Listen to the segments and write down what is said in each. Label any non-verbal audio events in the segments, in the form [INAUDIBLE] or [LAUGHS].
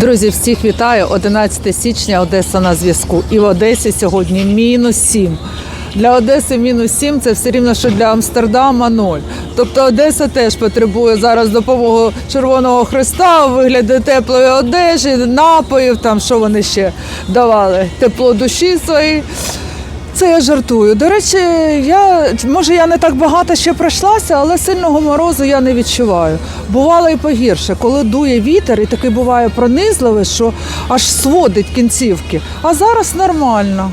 Друзі, всіх вітаю. 11 січня, Одеса на зв'язку. І в Одесі сьогодні мінус 7. Для Одеси мінус 7 це все рівно, що для Амстердама 0. Тобто Одеса теж потребує зараз допомоги Червоного Христа у вигляді теплої одежі, напоїв, там що вони ще давали, тепло душі своїй. Це я жартую. До речі, я може я не так багато ще пройшлася, але сильного морозу я не відчуваю. Бувало і погірше, коли дує вітер, і такий буває пронизливий, що аж сводить кінцівки. А зараз нормально.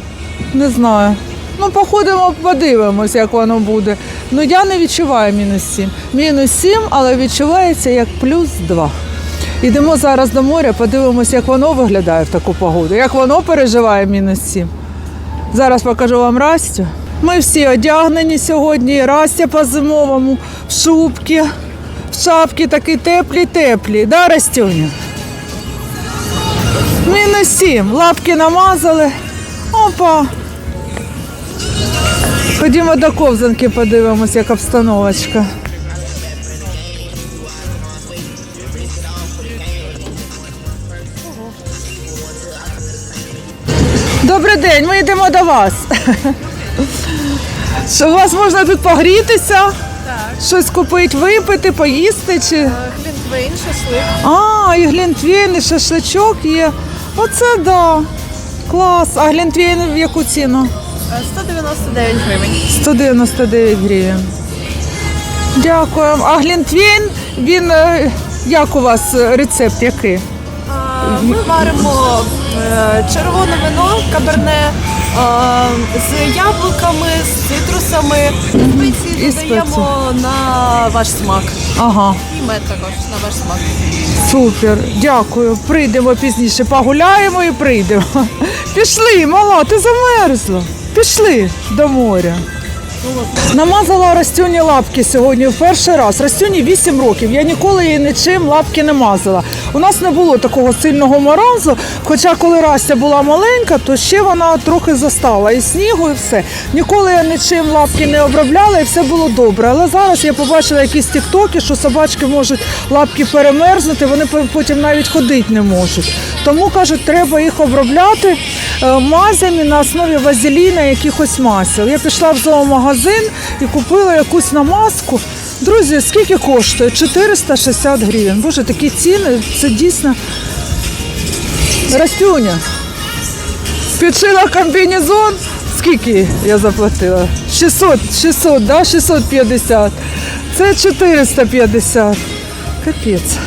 Не знаю. Ну, походимо, подивимось, як воно буде. Ну я не відчуваю мінус 7. Мінус 7, але відчувається як плюс 2. Йдемо зараз до моря, подивимось, як воно виглядає в таку погоду, як воно переживає мінус 7. Зараз покажу вам Растю. Ми всі одягнені сьогодні. Растя по-зимовому, в шубки, в шапки такі теплі-теплі. Да, Растюня? Мінус сім. Лапки намазали. Опа. Ходімо до ковзанки, подивимось, як обстановочка. До вас. Що у вас можна тут погрітися? Щось купити, випити, поїсти чи. Глінтвейн, шашлик. А, і глінтвейн, і шашличок є. Оце да. Клас. А глінтвейн в яку ціну? Е, 199 гривень. 199 гривень. Дякую. А глінтвейн, він е, як у вас е, рецепт який? Ми варимо е, червоне вино, каберне е, з яблуками, з цитрусами. Спеції додаємо на ваш смак. Ага. І мед також на ваш смак. Супер, дякую. Прийдемо пізніше, погуляємо і прийдемо. Пішли, мала, ти замерзла. Пішли до моря. Намазала Растюні лапки сьогодні в перший раз. Растюні 8 років. Я ніколи її нічим лапки не мазала. У нас не було такого сильного морозу. Хоча коли Растя була маленька, то ще вона трохи застала і снігу, і все. Ніколи я нічим лапки не обробляла, і все було добре. Але зараз я побачила якісь тіктоки, що собачки можуть лапки перемерзнути, вони по- потім навіть ходити не можуть. Тому кажуть, треба їх обробляти е, мазями на основі вазеліна, якихось масел. Я пішла в зоомагазин і купила якусь намазку. Друзі, скільки коштує? 460 гривень. Боже, такі ціни, це дійсно. Растюня. Підшила комбінезон. Скільки я заплатила? 600, 600, да? 650. Це 450. Капець.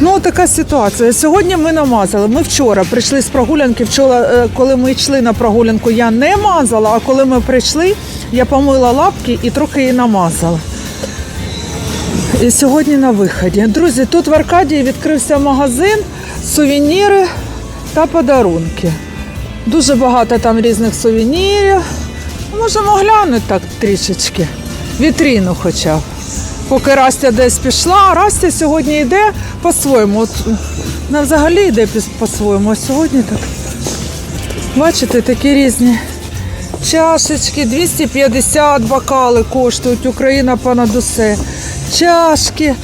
Ну, така ситуація. Сьогодні ми намазали. Ми вчора прийшли з прогулянки. Вчора, е, коли ми йшли на прогулянку, я не мазала, а коли ми прийшли, я помила лапки і трохи її намазала. І сьогодні на виході. Друзі, тут в Аркадії відкрився магазин, сувеніри та подарунки. Дуже багато там різних сувенірів. Можемо глянути так трішечки. Вітріну хоча б. Поки Растя десь пішла, Растя сьогодні йде по-своєму. Вона взагалі йде по-своєму, а сьогодні так. Бачите, такі різні чашечки, 250 бокали коштують, Україна понад усе. Чашки,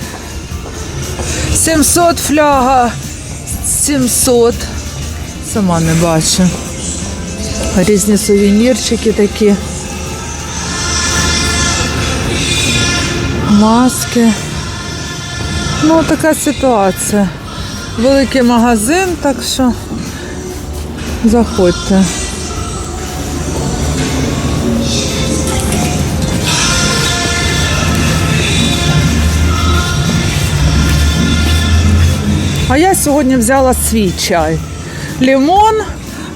700 фляга, 700. Сама не бачу. Різні сувенірчики такі. Маски. Ну, така ситуація. Великий магазин, так що заходьте. А я сьогодні взяла свій чай. Лимон,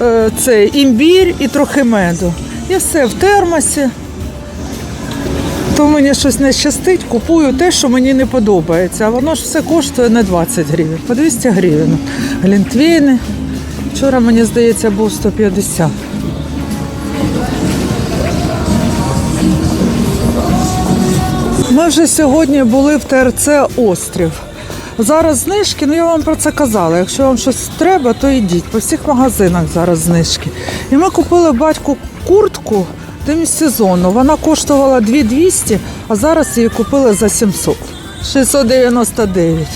е, це імбір і трохи меду. І все в термосі. То мені щось не щастить, купую те, що мені не подобається. А воно ж все коштує не 20 гривень, по 200 гривень. Глінтвейни. Вчора, мені здається, був 150. Ми вже сьогодні були в ТРЦ Острів. Зараз знижки, ну я вам про це казала. Якщо вам щось треба, то йдіть. По всіх магазинах зараз знижки. І ми купили батьку куртку демісезонну. Вона коштувала 2200, а зараз її купили за 700. 699.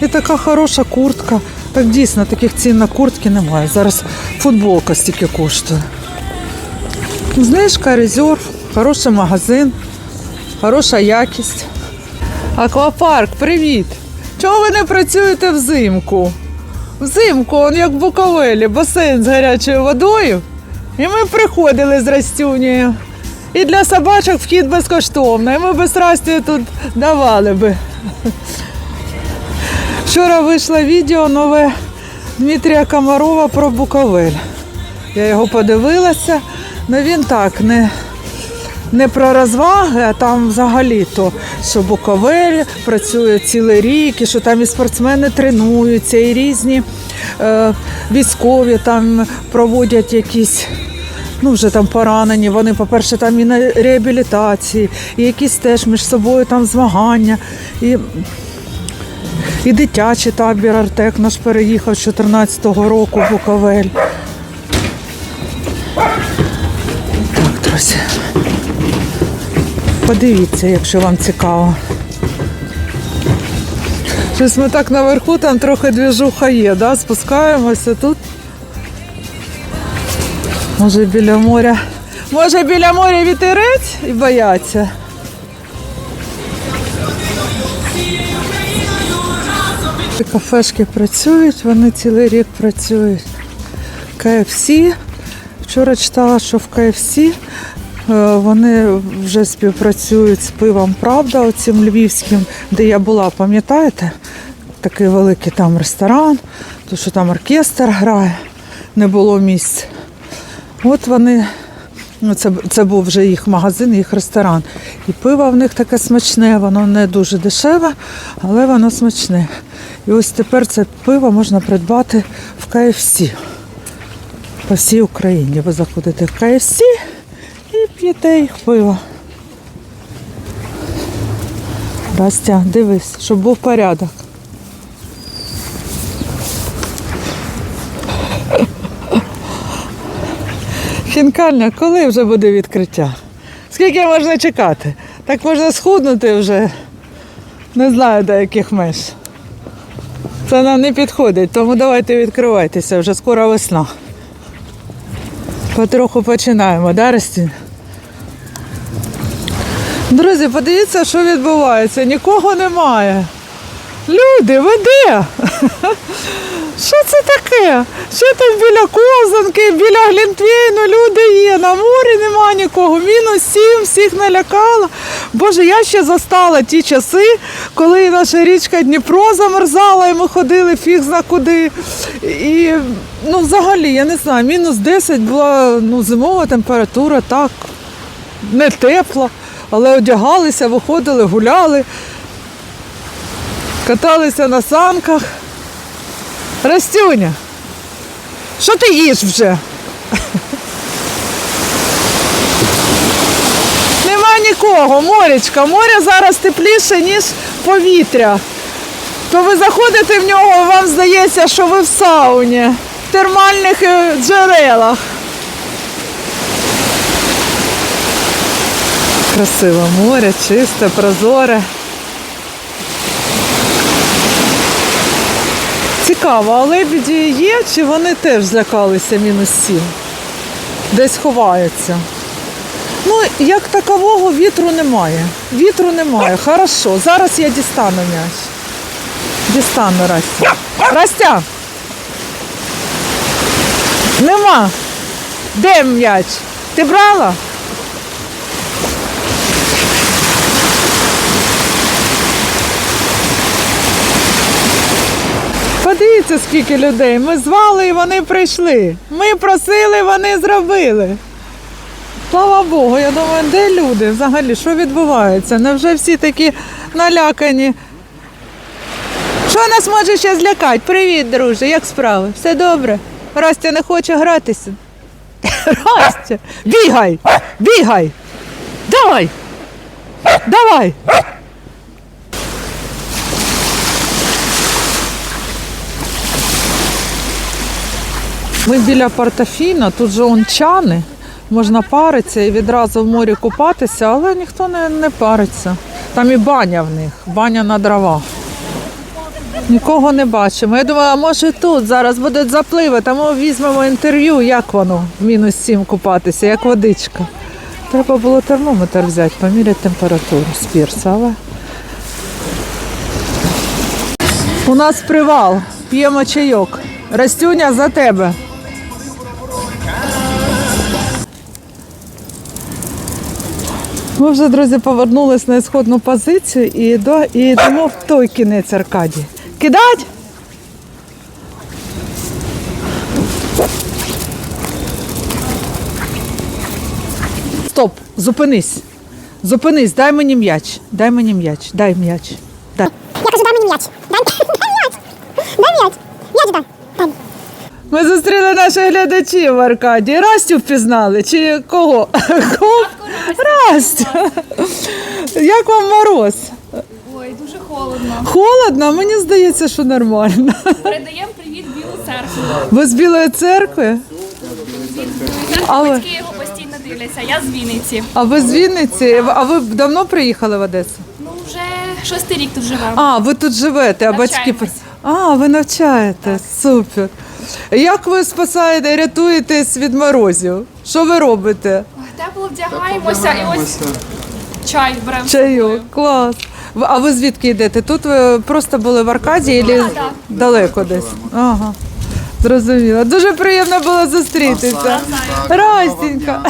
І така хороша куртка. Так дійсно, таких цін на куртки немає. Зараз футболка стільки коштує. Знижка, резерв, хороший магазин, хороша якість. Аквапарк, привіт! Чого ви не працюєте взимку? Взимку, он як в Буковелі, басейн з гарячою водою. І ми приходили з Растюнією. І для собачок вхід безкоштовний. І ми без Расті тут давали би. Вчора вийшло відео нове Дмитрія Комарова про Буковель. Я його подивилася, але він так не, не про розваги, а там взагалі то, що Буковель працює цілий рік, і що там і спортсмени тренуються, і різні е, військові там проводять якісь. Ну, вже там поранені, вони, по-перше, там і на реабілітації, і якісь теж між собою там змагання. І і дитячий табір Артек наш переїхав з 14-го року в Буковель. Так, друзі. Подивіться, якщо вам цікаво. Щось ми так наверху, там трохи двіжуха є, да? спускаємося тут. Може біля моря. Може біля моря вітерець і бояться. Кафешки працюють, вони цілий рік працюють. КФС. Вчора читала, що в КФС вони вже співпрацюють з пивом Правда, оцим львівським, де я була, пам'ятаєте? Такий великий там ресторан, то що там оркестр грає, не було місць. От вони, ну це, це був вже їх магазин, їх ресторан. І пиво в них таке смачне, воно не дуже дешеве, але воно смачне. І ось тепер це пиво можна придбати в КФС. По всій Україні. Ви заходите в КФС і п'єте їх пиво. Растя, дивись, щоб був порядок. Хінкальня, коли вже буде відкриття? Скільки можна чекати? Так можна схуднути вже. Не знаю до яких меж. Це нам не підходить, тому давайте відкривайтеся, вже скоро весна. Потроху починаємо, да, Ростін? Друзі, подивіться, що відбувається. Нікого немає. Люди, ви де? [LAUGHS] Що це таке? Що там біля ковзанки, біля Глінтвейну люди є, на морі нема нікого, мінус сім, всіх налякала. Боже, я ще застала ті часи, коли наша річка Дніпро замерзала, і ми ходили фіг зна куди. І ну, взагалі, я не знаю, мінус 10 була ну, зимова температура, так, не тепла, але одягалися, виходили, гуляли, каталися на санках. Растюня, що ти їш вже? Нема нікого, морячка. Море зараз тепліше, ніж повітря. То ви заходите в нього, вам здається, що ви в сауні, в термальних е, джерелах. Красиве море, чисте, прозоре. Цікаво, а лебіді є, чи вони теж злякалися мінус сім? Десь ховаються. Ну, як такового вітру немає. Вітру немає. Хорошо. Зараз я дістану м'яч. Дістану Растя. Растя! Нема. Де м'яч? Ти брала? Подивіться, скільки людей. Ми звали і вони прийшли. Ми просили, вони зробили. Слава Богу, я думаю, де люди взагалі? Що відбувається? Невже всі такі налякані? Що нас може ще злякати? Привіт, друже, як справи? Все добре? Растя не хоче гратися. [LAUGHS] Растя, бігай! Бігай! Давай! Давай! Ми біля Портофіно, тут же он чани, можна паритися і відразу в морі купатися, але ніхто не, не париться. Там і баня в них, баня на дровах. Нікого не бачимо. Я думала, може тут зараз будуть запливи, ми візьмемо інтерв'ю, як воно мінус 7 купатися, як водичка. Треба було термометр взяти, поміряти температуру з пірса, але. У нас привал, п'ємо чайок. Растюня за тебе. Ми вже, друзі, повернулись на ісходну позицію і, до, і йдемо в той кінець Аркадії. Кидать? Стоп, зупинись. Зупинись, дай мені м'яч. Дай мені м'яч. Дай м'яч. Дай. Я кажу, дай мені м'яч. Дай, [LAUGHS] дай м'яч. Дай м'яч. М'яч дай. Дай. Ми зустріли наших глядачів в Аркадії. Растю впізнали? Чи кого? [LAUGHS] Кого? Растю. Як вам мороз? Ой, дуже холодно. Холодно? Мені здається, що нормально. Передаємо привіт Білу церкву. Ви з Білої церкви? Але- Батьки його постійно дивляться. Я з Вінниці. А ви з Вінниці? А ви давно приїхали в Одесу? Ну вже шостий рік тут живемо. А, ви тут живете, а батьки. Навчаємось. А, ви навчаєтесь. Супер. Як ви спасаєте, рятуєтесь від морозів? Що ви робите? Тепло вдягаємося і ось чай беремо. Чайок, клас. А ви звідки йдете? Тут ви просто були в Аркадії чи так. далеко десь? Ага. Зрозуміло. Дуже приємно було зустрітися. Растінька.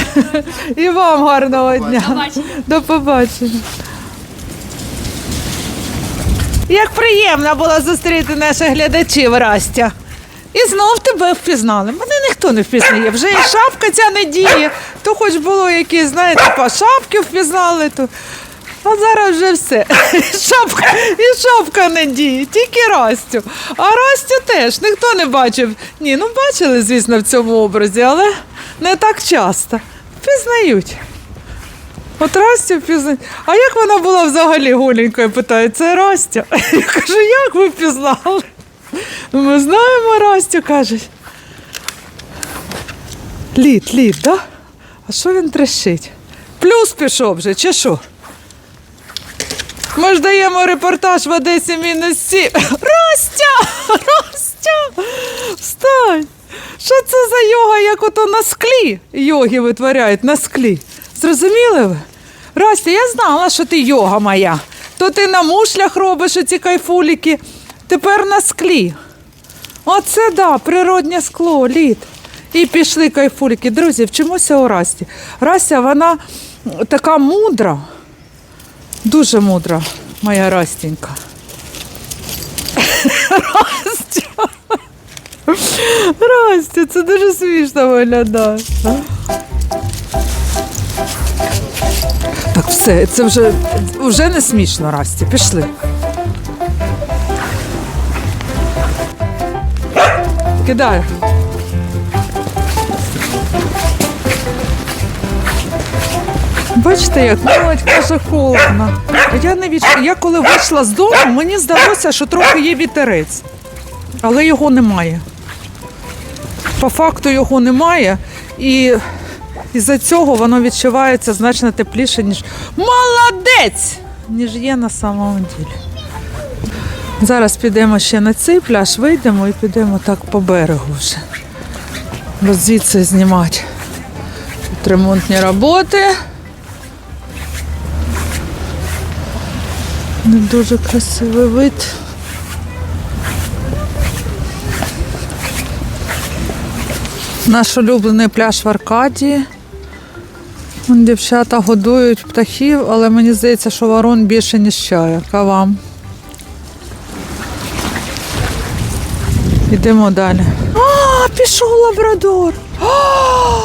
І вам гарного дня. побачення. До побачення. Як приємно було зустріти наших глядачів, Растя. І знов тебе впізнали. Мене ніхто не впізнає. Вже і шапка ця не діє. То хоч було якісь, знаєте, по шапки впізнали, то. А зараз вже все. І шапка, і шапка не діє, тільки Растю. А Растю теж ніхто не бачив. Ні, ну бачили, звісно, в цьому образі, але не так часто. Впізнають. От Растю впізнають. А як вона була взагалі голенькою, питає, це Растя. Я кажу, як ви впізнали? Ми знаємо Растю, кажуть. Лід, лід, да? А що він трещить? Плюс пішов вже, чи що? Ми ж даємо репортаж в Одесі мінус сім. Растя! Растя! Встань! Що це за йога, як ото на склі йоги витворяють на склі? Зрозуміли ви? Растя, я знала, що ти йога моя. То ти на мушлях робиш оці кайфуліки, тепер на склі. Оце да, природнє скло, лід. І пішли кайфуліки. Друзі, вчимося у Расті. Растя, вона така мудра. Дуже мудра, моя Растінька. Растя. Растя, це дуже смішно виглядає. Так, все, це вже, вже не смішно, Расті. Пішли. Кидай. Бачите, як молодь каже холодно. Я не відч... Я коли вийшла з дому, мені здалося, що трохи є вітерець, але його немає. По факту його немає, і із-за цього воно відчувається значно тепліше, ніж молодець, ніж є на самому ділі. Зараз підемо ще на цей пляж, вийдемо і підемо так по берегу вже. Бо звідси знімати. Тут ремонтні роботи. Не дуже красивий вид. Наш улюблений пляж в Аркадії. Дівчата годують птахів, але мені здається, що ворон більше, ніж чая. А вам? Йдемо далі. А, пішов лабрадор. А,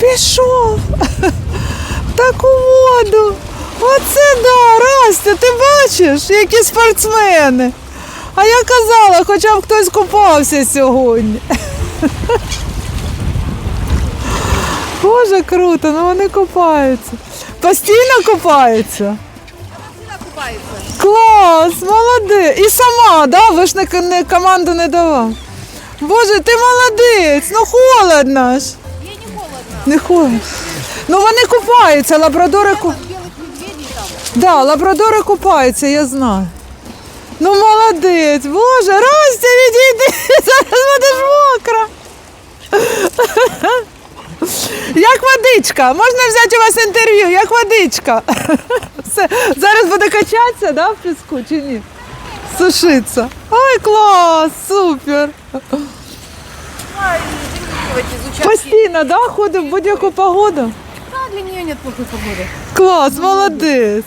пішов. Таку воду. Оце да, Растя, ти бачиш, які спортсмени. А я казала, хоча б хтось купався сьогодні. Боже, круто, ну вони купаються. Постійно купаються? Клас, молодець. І сама, да? Ви ж не, не команду не давав. Боже, ти молодець, ну холодно ж. Я не холодно. Не холодно. Ну вони купаються, лабрадори ку... Да, лабрадори купаються, я знаю. Ну молодець, боже, Ростя, відійди, [LAUGHS] зараз будеш мокра. [LAUGHS] Як водичка? Можна взяти у вас інтерв'ю, як водичка. [LAUGHS] Все. Зараз буде качатися, да, в піску чи ні? Сушиться. Ой, клас, супер. Постійно, да, ходить в будь-яку погоду? Да, для нее нет плохой погоды. Клас, молодець.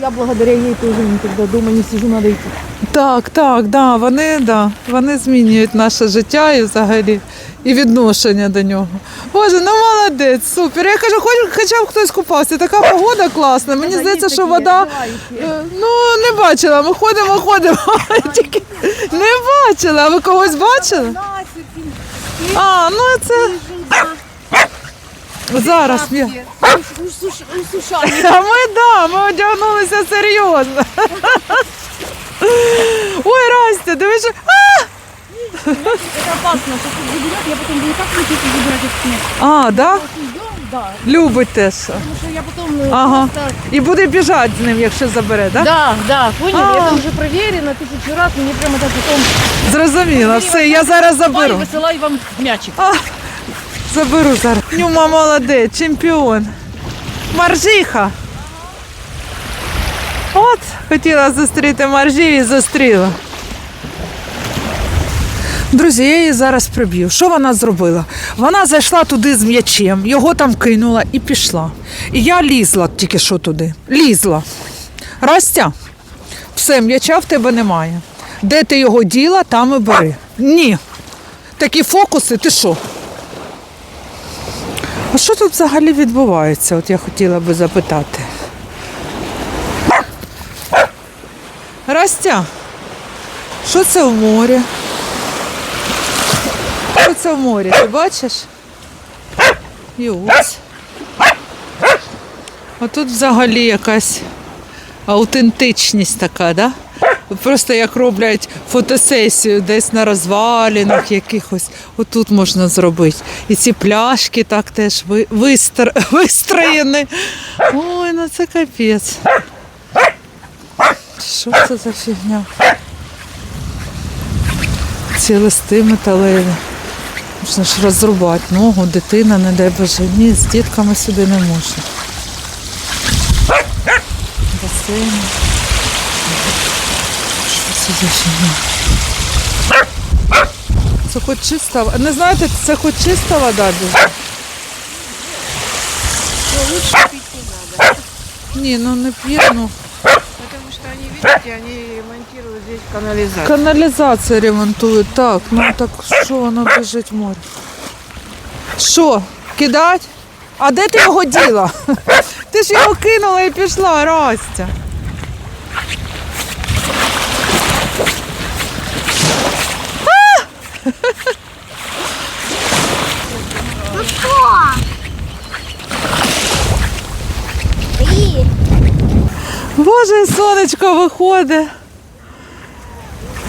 Я благодаря ей тоже никогда дома не сижу, надо идти. Так, так, да, вони, да, вони змінюють наше життя і взагалі і відношення до нього. Боже, ну молодець, супер. Я кажу, хоч хоча б хтось купався. Така погода класна. Мені здається, що вода. е, Ну, не бачила. Ми ходимо, ходимо. [LAUGHS] [LAUGHS] Тільки не бачила. А ви когось бачили? А, ну це. Зараз я. [LAUGHS] А ми да, ми одягнулися серйозно. Ой, Растя, дивись. що- А! Это опасно, что тут заберет, я потом буду так крутиться забирать этот снег. А, да? Идем, да. Любить теж. Потому что я потом... э, Ага. просто- І буде біжати з ним, якщо забере, да? Да, да, поняли? А. Это уже проверено тысячу раз, мне прямо так потом... Зрозуміла, все, я зараз заберу. Высылай вам мячик. А, заберу зараз. Нюма молодець, чемпіон. Маржіха. От, хотіла зустріти маржів і зустріла. Друзі, я її зараз приб'ю. Що вона зробила? Вона зайшла туди з м'ячем, його там кинула і пішла. І я лізла тільки що туди. Лізла. Растя, все, м'яча в тебе немає. Де ти його діла, там і бери. Ні. Такі фокуси, ти що? А що тут взагалі відбувається? От я хотіла би запитати. Растя, що це в морі? Це в морі? Ти бачиш? І ось. А тут взагалі якась аутентичність така, да? Просто як роблять фотосесію десь на розвалінах якихось. Отут можна зробити. І ці пляшки так теж ви- вистр... [LAUGHS] вистроєні. Ой, ну це капець. Що це за фігня? Ці листи металеві. Можна ж розрубати ногу, дитина, не дай Боже. Ні, з дітками сюди не можна. Басейн. Що це за фігня? Це хоч чиста. в- Не знаєте, це хоч чиста вода біжить? Ні, ну не п'є, ну. Потому что они, видите, они здесь. Каналізацію ремонтують. Так, ну так що воно біжить в море? Що, кидать? А де ти його діла? [LAUGHS] Ти ж його кинула і пішла, Растя. Боже, сонечко виходить.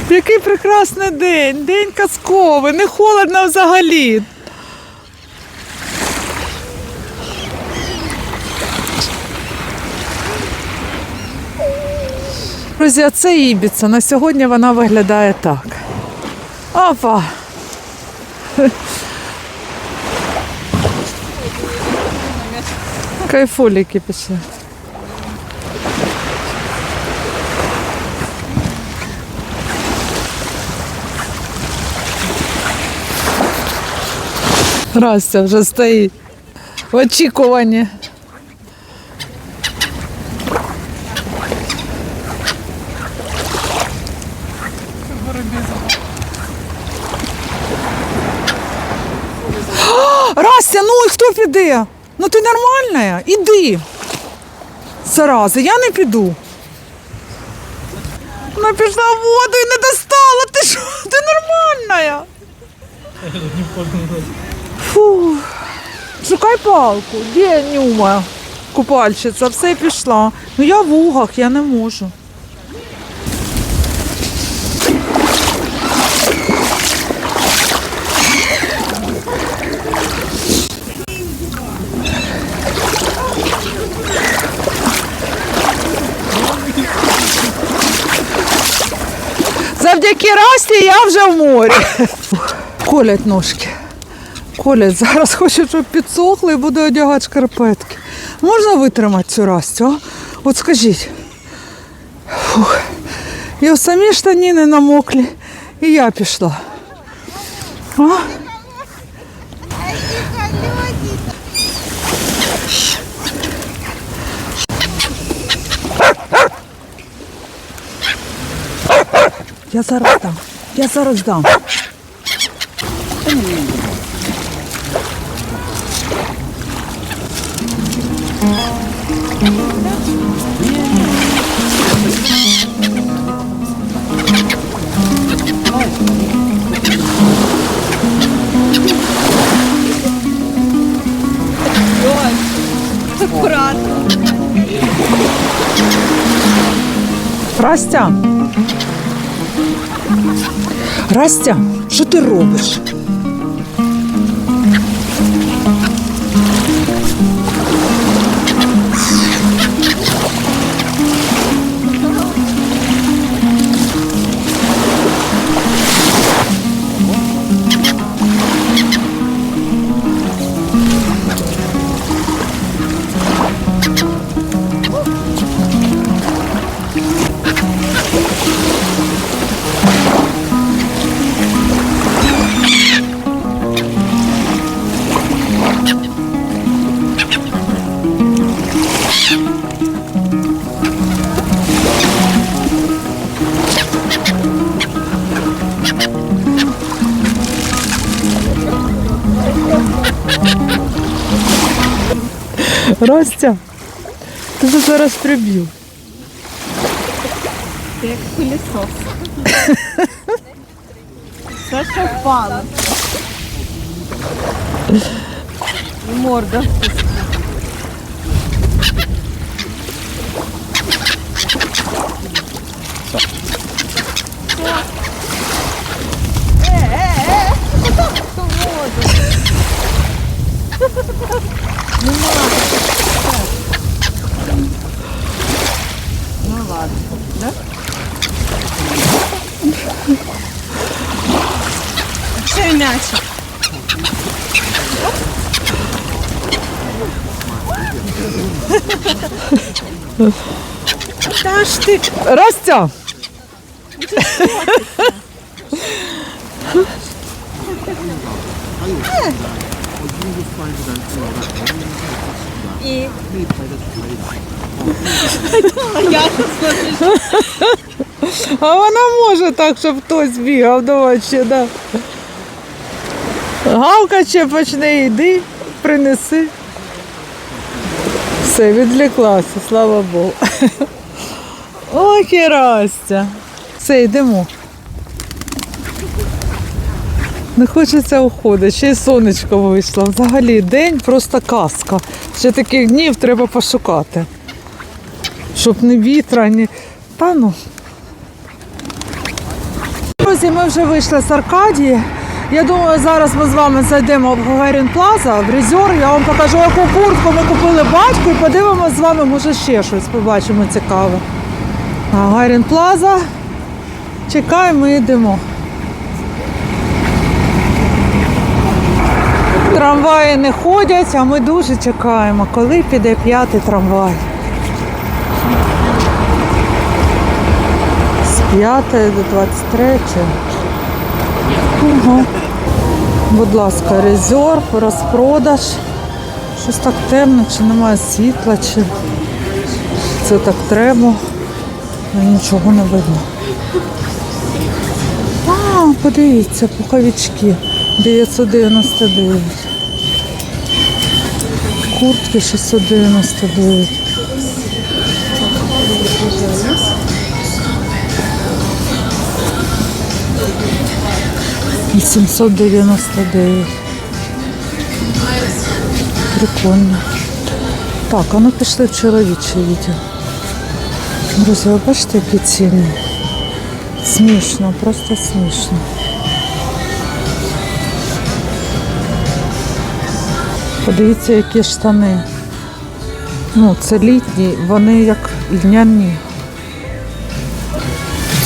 Який прекрасний день, день казковий, не холодно взагалі. Друзі, а це Ібіца. На сьогодні вона виглядає так. Опа! Кайфуліки пішли. Растя вже стоїть. В очікуванні. Растя, ну і хто піде? Ну ти нормальна? Іди. Зарази, я не піду. Вона пішла в воду і не достала. Ти що? Ти нормальна? Фу. Шукай палку. Де Нюма? Купальщиця, все пішла. Ну я в угах, я не можу. Завдяки Расті я вже в морі. Колять ножки. Колять. Зараз хочу, щоб підсохли і буду одягати шкарпетки. Можна витримати цю Растю? а? От скажіть. Фух. І самі штаніни намоклі, і я пішла. А? Я зараз дам. Я зараз дам. Аккуратно. Растя. Растя, що ти робиш? Растя, тебе зараз приб'ю. Ти як пилісос. Все, що впало. І морда. Ще іначе. Та ж ти Растя! і А вона може так, щоб хтось бігав. Давай ще, да. Галка ще почне, йди, принеси. Все, відвлеклася, слава Богу. Ой, Растя. Все, йдемо. Не хочеться уходити, ще й сонечко вийшло. Взагалі день просто казка. Ще таких днів треба пошукати. Щоб не вітра, ні. Та ну. Друзі, ми вже вийшли з Аркадії. Я думаю, зараз ми з вами зайдемо в Гагарін Плаза, в Резор. Я вам покажу, яку куртку ми купили батьку і подивимося з вами, може ще щось побачимо цікаве. Гагарін Плаза. Чекаємо йдемо. Трамваї не ходять, а ми дуже чекаємо, коли піде п'ятий трамвай. З 5 до 23. Угу. Будь ласка, резерв, розпродаж. Щось так темно, чи немає світла, чи це так треба. Ну, Нічого не видно. А, подивіться, пуховички 999. Куртки 699. І 799. Прикольно. Так, а ну пішли в чоловіче відео. Друзі, ви бачите, які ціни? Смішно, просто смішно. Подивіться, які штани. Ну, це літні, вони як льняні.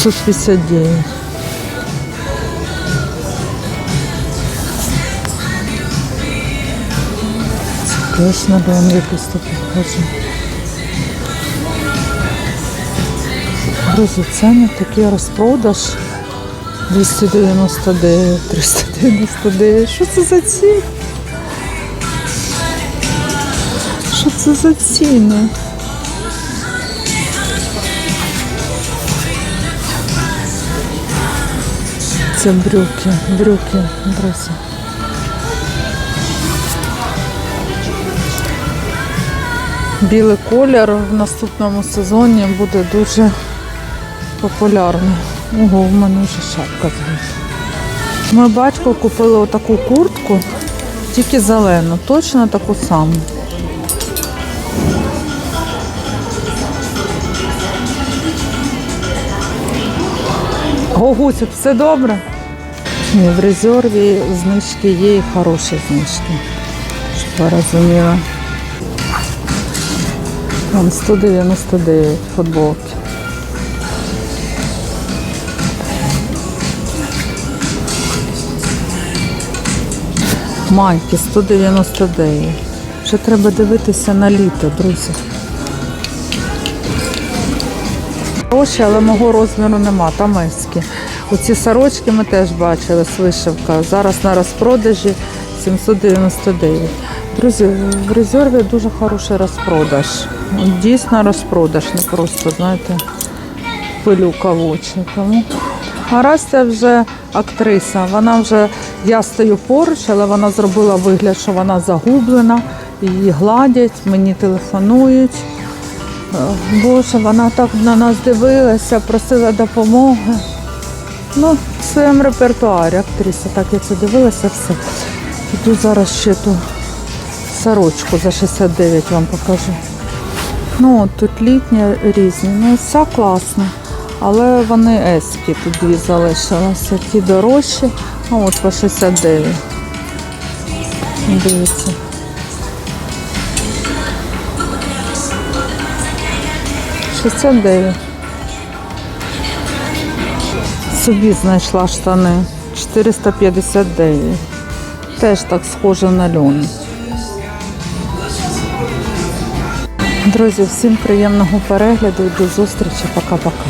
559. Теж на якийсь тут похоже. Друзі, ціни такий розпродаж. 299, 399. Що це за ціни? Що це за ціни? Це брюки, брюки, друзі. Білий колір в наступному сезоні буде дуже популярний. Ого, в мене вже шапка злізла. Мій батько купили отаку куртку, тільки зелену, точно таку саму. Гогуцю, все добре? Ні, в резерві знижки є і хороші знижки. Щоб ви розуміли. Вон 199 футболки. Майки 199. Вже треба дивитися на літо, друзі. Хороші, але мого розміру нема, там ески. Оці сорочки ми теж бачили з вишивка. Зараз на розпродажі 799. Друзі, в резерві дуже хороший розпродаж. Дійсно розпродаж, не просто, знаєте, пилюка в очі. Тому. А вже актриса. Вона вже, я стою поруч, але вона зробила вигляд, що вона загублена. Її гладять, мені телефонують. Е, Боже, вона так на нас дивилася, просила допомоги. Ну, в своєму репертуарі актриса, так я це дивилася, все. Іду зараз ще ту сорочку за 69 вам покажу. Ну, тут літні різні. Ну, вся класна. Але вони ески тут залишилися. Ті дорожчі, а от по 69. Дивіться. Шістдесят дев'ять. Собі знайшла штани. 459. Теж так схоже на льон. Друзі, всім приємного перегляду і до зустрічі. Пока-пока.